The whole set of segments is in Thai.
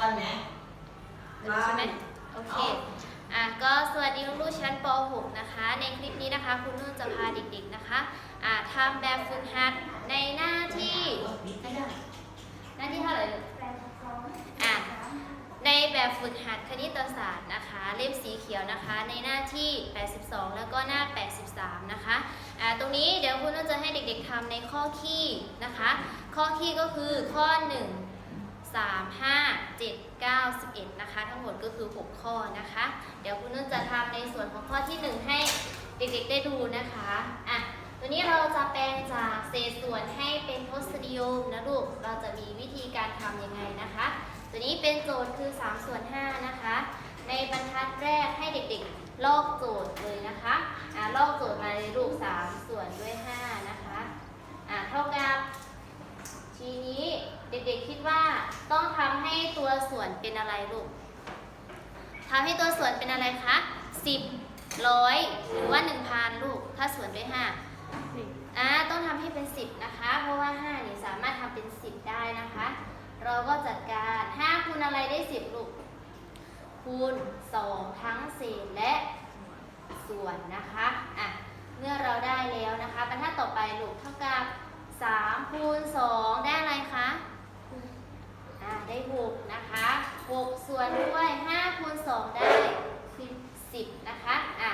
กันไหมใช่ไหมโอเค อะ ก็สวัสดีลูกๆชั้นป .6 นะคะ ในคลิปนี้นะคะ คุณนุ่นจะพาเด็กๆนะคะ อะทำแบบฝึกหัดในหน้าที่ หน้าที่เท่าไหร่ลูกอะ ในแบบฝึกหัดคณิตศาสตร์นะคะ เล่มสีเขียวนะคะ ในหน้าที่ 82 แล้วก็หน้า 83 นะคะ อะ ตรงนี้เดี๋ยวคุณนุ่นจะให้เด็กๆทำในข้อคี่นะคะ ข้อคี่ก็คือข้อ 1 3 5 7 9 11 นะคะ ทั้งหมดก็คือ 6 ข้อนะคะ เดี๋ยวคุณนุ่นจะทำในส่วนของข้อที่ 1 ให้เด็กๆได้ดูนะคะอะตัวนี้เราจะแปลงจากเศษส่วนให้เป็นทศนิยมนะลูก เราจะมีวิธีการทำยังไงนะคะ ตัวนี้เป็นโจทย์คือ 3 ส่วน 5 นะคะ ในบรรทัดแรกให้เด็กๆ ลอกโจทย์เลยนะคะอะลอกโจทย์มาเลยลูก 3 ส่วนด้วย 5 นะคะอะเท่ากับ ทีนี้เด็กๆคิดว่า ต้องทำให้ตัวส่วนเป็นอะไรลูกทำให้ตัวส่วนเป็นอะไรคะสิบร้อยหรือว่าหนึ่งพันลูก ถ้าส่วนด้วยห้าอ่าต้องทำให้เป็นสิบนะคะ เพราะว่าห้านี่สามารถทำเป็นสิบได้นะคะ เราก็จัดการห้าคูณอะไรได้สิบลูก คูณสองทั้งเศษและส่วนนะคะอะเมื่อเราได้แล้วนะคะบรรทัดต่อไปลูกเท่ากับ3คูณ2ได้อะไรคะอ่าได้ 6 นะคะ 6 ส่วนด้วย5คูณ2 ได้คือ10 นะคะ อะ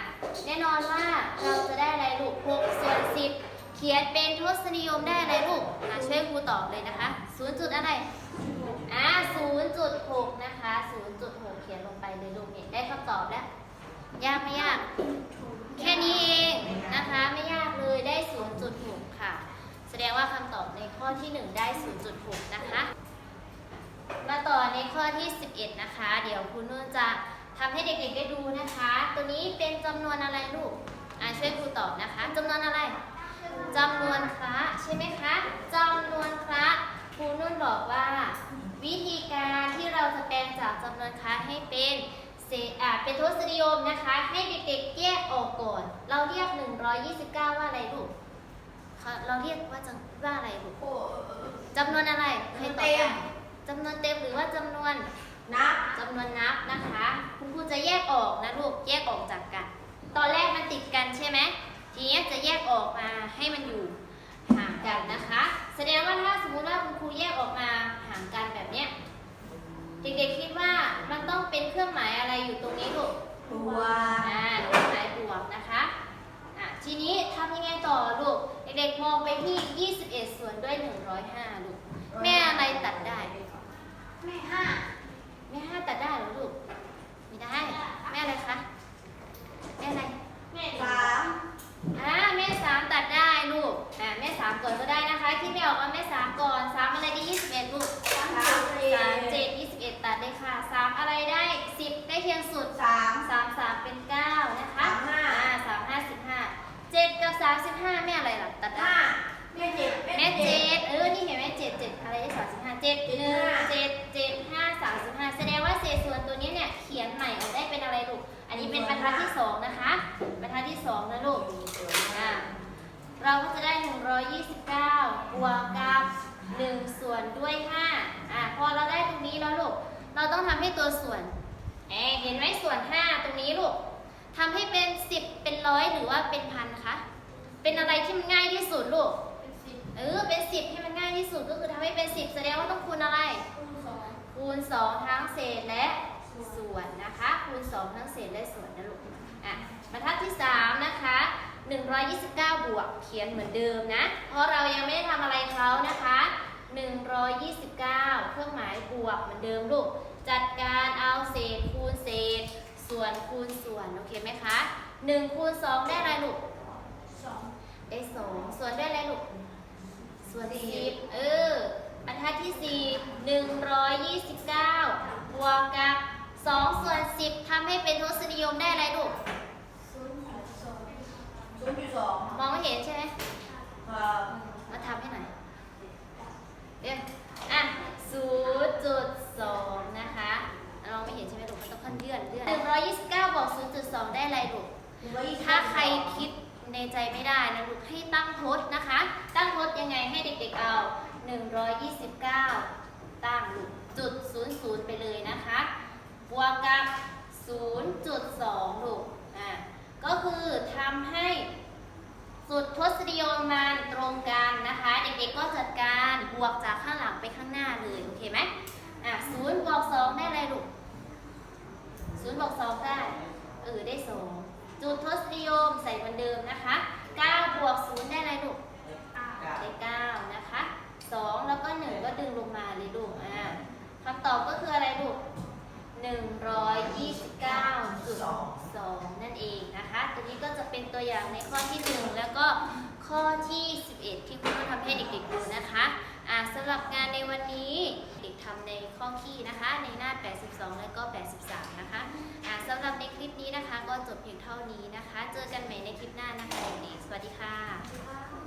แน่นอนว่าเราจะได้อะไรลูก6ส่วน 10 เขียนเป็นทศนิยมได้อะไรลูกอะช่วยครูตอบเลยนะคะ0จุดอะไร อ่า0.6 นะคะ 0.6 เขียนลงไปเลยลูกเนี่ยได้คำตอบแล้ว ยากไม่ยาก แค่นี้เองนะคะ ไม่ยากเลยได้ 0.6 ค่ะ แสดงว่าคำตอบในข้อที่ 1 ได้ 0.6 นะคะ มาต่อในข้อที่ 11 นะคะ เดี๋ยวคุณนุ่นจะทำให้เด็กๆได้ดูนะคะ ตัวนี้เป็นจำนวนอะไรลูกอ่าช่วยครูตอบนะคะจำนวนอะไรจำนวนคระใช่ไหมคะจำนวนคระครูนุ่นบอกว่า วิธีการที่เราจะแปลงจากจำนวนคระให้เป็นเป็นทศนิยมนะคะ ให้เด็กๆแยกออกก่อน เราเรียก 129 ว่าอะไรลูกเราเรียกว่าจว่าอะไรลูกจำนวนอะไรใครตอบได้ จำนวนเต็มหรือว่าจำนวนนับจำนวนนับนะคะ คุณครูจะแยกออกนะลูกแยกออกจากกัน ตอนแรกมันติดกันใช่ไหมทีนี้จะแยกออกมาให้มันอยู่ห่างกันนะคะ แสดงว่าถ้าสมมุติว่าคุณครูแยกออกมาห่างกันแบบเนี้ยเด็กๆคิดว่ามันต้องเป็นเครื่องหมายอะไรอยู่ตรงนี้ลูกตัวอ่าเครื่องหมายบวกนะคะอะทีนี้ทำยังไงต่อลูกเด็กๆมองไปที่ 21 ส่วนด้วย 105ลูกแม่อะไรตัดได้ แม่ห้า แม่ห้าตัดได้เหรอลูก ไม่ได้ แม่อะไรคะ แม่อะไร แม่สาม อ่าแม่สามตัดได้ลูก อ่าแม่สามก่อนก็ได้นะคะ คิดไม่ออกว่าแม่สามก่อนสามอะไรได้21ลูกสามสามเจ็ดยี่สิบเอ็ดตัดได้ค่ะสามอะไรได้สิบได้เคียงสุดสามสามสามเป็นเก้านะคะสามห้า อ่าสามห้าสิบห้าเจ็ดกับสามสิบห้าแม่อะไรล่ะตัดได้ห้าแม่เจ็ดแม่เจ็ดเออนี่เห็นไหมเจ็ดเจ็ดอะไรได้สามสิบห้าเจ็ดหนึ่งเจ็ดเจ็ดห้าสามสิบห้าแสดงว่าเศษส่วนตัวนี้เนี่ยเขียนใหม่ออกได้เป็นอะไรลูกอันนี้เป็นบรรทัดที่สองนะคะบรรทัดที่สองนะลูกอ่าเราก็จะได้ 129 บวกกับ 1 ส่วนด้วย 5 อ่าพอเราได้ตรงนี้แล้วลูก เราต้องทำให้ตัวส่วนเอยเห็นไหมส่วน 5 ตรงนี้ลูกทำให้เป็น 10 เป็นร้อยหรือว่าเป็นพันคะ เป็นอะไรที่มันง่ายที่สุดลูกเป็นสิบเออ เป็น 10 ให้มันง่ายที่สุดก็คือทำให้เป็น 10 แสดงว่าต้องคูณอะไร คูณสองคูณ2ทั้งเศษและส่วนนะคะ คูณ 2 ทั้งเศษและส่วนนะลูก อะบรรทัดที่ 3 นะคะ 129 บวกเขียนเหมือนเดิมนะ เพราะเรายังไม่ได้ทำอะไรเขานะคะ 129 เครื่องหมายบวกเหมือนเดิมลูก จัดการเอาเศษคูณเศษ ส่วนคูณส่วน โอเคไหมคะ1คูณ2ได้อะไรลูกสองได้ 2 ส่วนได้อะไรลูก ส่วน10เออบรรทัดที่ 4 129บวกกับ 2 ส่วน 10ทำให้เป็นทศนิยมได้อะไรลูก ศูนย์จุดสองศูนย์จุด สองมองไม่เห็นใช่ไหมครับมาทำให้หน่อยเดี๋ยวอะศูนย์จุดสองนะคะเราไม่เห็นใช่ไหมลูกมันต้องขั้นเลื่อนเลื่อนหนึ่งร้อยยี่สิบเก้าบอกศูนย์จุดสองได้อะไรลูกหนึ่งร้อยยี่สิบถ้าใครคิดในใจไม่ได้นะลูกให้ตั้งทดนะคะ ตั้งทดยังไงให้เด็กๆเอา129ตั้งลูกจุดศูนย์ศูนย์ไปเลยนะคะบวกกับศูนย์จุดสองลูกอ่าก็คือทำให้ สุดทศนิยมมันตรงกันนะคะ เด็กๆก็จัดการบวกจากข้างหลังไปข้างหน้าเลย โอเคไหมอะศูนย์บวกสองได้อะไรลูกศูนย์บวกสองได้ เออได้สองจุดทศนิยมใส่เหมือนเดิมนะคะเก้าบวกศูนย์ได้อะไรลูก ได้เก้านะคะสองแล้วก็หนึ่งก็ดึงลงมาเลยลูกอ่าคำตอบก็คืออะไรลูกหนึ่งร้อยยี่สิบเก้าจุดสองนั่นเอง นี้ก็จะเป็นตัวอย่างในข้อที่หนึ่งแล้วก็ข้อที่สิบเอ็ดที่คุณต้องทำให้เด็กๆดูนะคะอ่าสำหรับงานในวันนี้เด็กทำในข้อขี้นะคะ ในหน้า 82 และก็ 83 นะคะอ่าสำหรับในคลิปนี้นะคะ ก็จบเพียงเท่านี้นะคะ เจอกันใหม่ในคลิปหน้านะคะเด็กๆสวัสดีค่ะ